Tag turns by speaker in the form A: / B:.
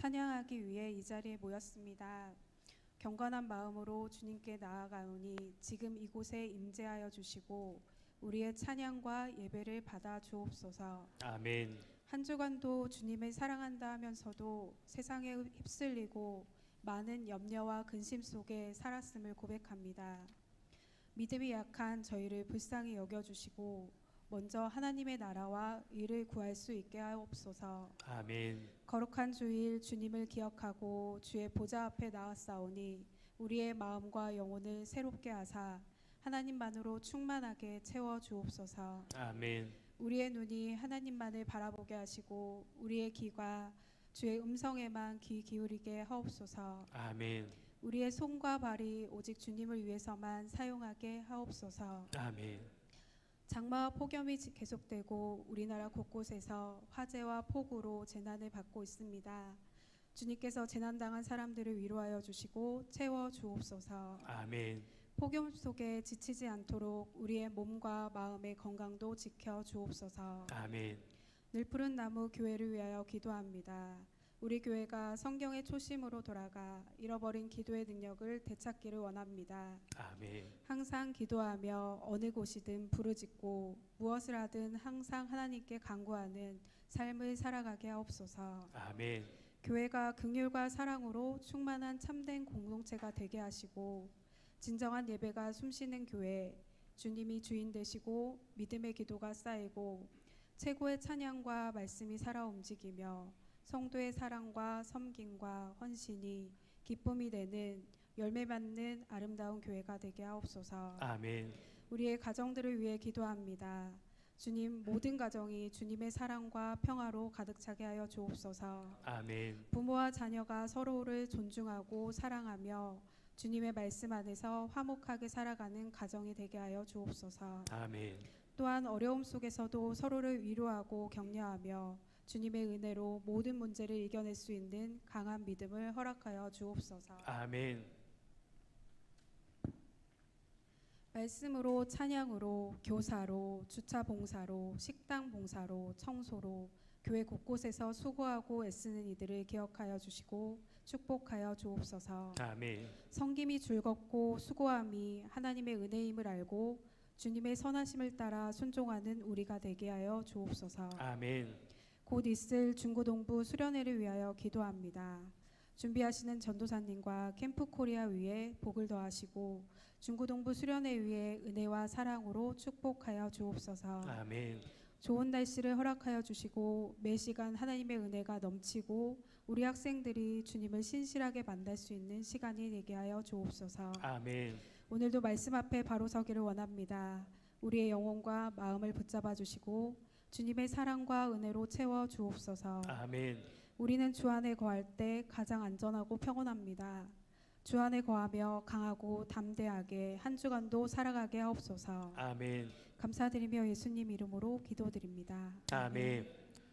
A: 찬양하기 위해 이 자리에 모였습니다. 경건한 마음으로 주님께 나아가오니 지금 이곳에 임재하여 주시고 우리의 찬양과 예배를 받아 주옵소서.
B: 아멘.
A: 한 주간도 주님을 사랑한다 하면서도 세상에 휩쓸리고 많은 염려와 근심 속에 살았음을 고백합니다. 믿음이 약한 저희를 불쌍히 여겨 주시고 먼저 하나님의 나라와 의를 구할 수 있게 하옵소서.
B: 아멘.
A: 거룩한 주일 주님을 기억하고 주의 보좌 앞에 나왔사오니 우리의 마음과 영혼을 새롭게 하사 하나님만으로 충만하게 채워 주옵소서.
B: 아멘.
A: 우리의 눈이 하나님만을 바라보게 하시고 우리의 귀가 주의 음성에만 귀 기울이게 하옵소서.
B: 아멘.
A: 우리의 손과 발이 오직 주님을 위해서만 사용하게 하옵소서.
B: 아멘.
A: 장마와 폭염이 지- 계속되고 우리나라 곳곳에서 화재와 폭우로 재난을 받고 있습니다. 주님께서 재난당한 사람들을 위로하여 주시고 채워 주옵소서.
B: 아멘.
A: 폭염 속에 지치지 않도록 우리의 몸과 마음의 건강도 지켜 주옵소서.
B: 아멘.
A: 늘 푸른 나무 교회를 위하여 기도합니다. 우리 교회가 성경의 초심으로 돌아가 잃어버린 기도의 능력을 되찾기를 원합니다.
B: 아멘.
A: 항상 기도하며 어느 곳이든 부르짖고 무엇을 하든 항상 하나님께 간구하는 삶을 살아가게 하옵소서.
B: 아멘.
A: 교회가 긍휼과 사랑으로 충만한 참된 공동체가 되게 하시고 진정한 예배가 숨쉬는 교회 주님이 주인 되시고 믿음의 기도가 쌓이고 최고의 찬양과 말씀이 살아 움직이며 성도의 사랑과 섬김과 헌신이 기쁨이 되는 열매 맺는 아름다운 교회가 되게 하옵소서.
B: 아멘.
A: 우리의 가정들을 위해 기도합니다. 주님 모든 가정이 주님의 사랑과 평화로 가득 차게 하여 주옵소서.
B: 아멘.
A: 부모와 자녀가 서로를 존중하고 사랑하며 주님의 말씀 안에서 화목하게 살아가는 가정이 되게 하여 주옵소서.
B: 아멘.
A: 또한 어려움 속에서도 서로를 위로하고 격려하며 주님의 은혜로 모든 문제를 이겨낼 수 있는 강한 믿음을 허락하여 주옵소서.
B: 아멘.
A: 말씀으로 찬양으로 교사로 주차 봉사로 식당 봉사로 청소로 교회 곳곳에서 수고하고 애쓰는 이들을 기억하여 주시고 축복하여 주옵소서.
B: 아멘.
A: 성김이 즐겁고 수고함이 하나님의 은혜임을 알고 주님의 선하심을 따라 순종하는 우리가 되게 하여 주옵소서.
B: 아멘.
A: 곧 있을 중고동부 수련회를 위하여 기도합니다. 준비하시는 전도사님과 캠프 코리아 위에 복을 더하시고 중고동부 수련회 위에 은혜와 사랑으로 축복하여 주옵소서.
B: 아멘.
A: 좋은 날씨를 허락하여 주시고 매 시간 하나님의 은혜가 넘치고 우리 학생들이 주님을 신실하게 만날 수 있는 시간이 되게 하여 주옵소서.
B: 아멘.
A: 오늘도 말씀 앞에 바로 서기를 원합니다. 우리의 영혼과 마음을 붙잡아 주시고 주님의 사랑과 은혜로 채워 주옵소서.
B: 아멘.
A: 우리는 주 안에 거할 때 가장 안전하고 평온합니다. 주 안에 거하며 강하고 담대하게 한 주간도 살아가게 하옵소서.
B: 아멘.
A: 감사드리며 예수님 이름으로 기도드립니다.
B: 아멘.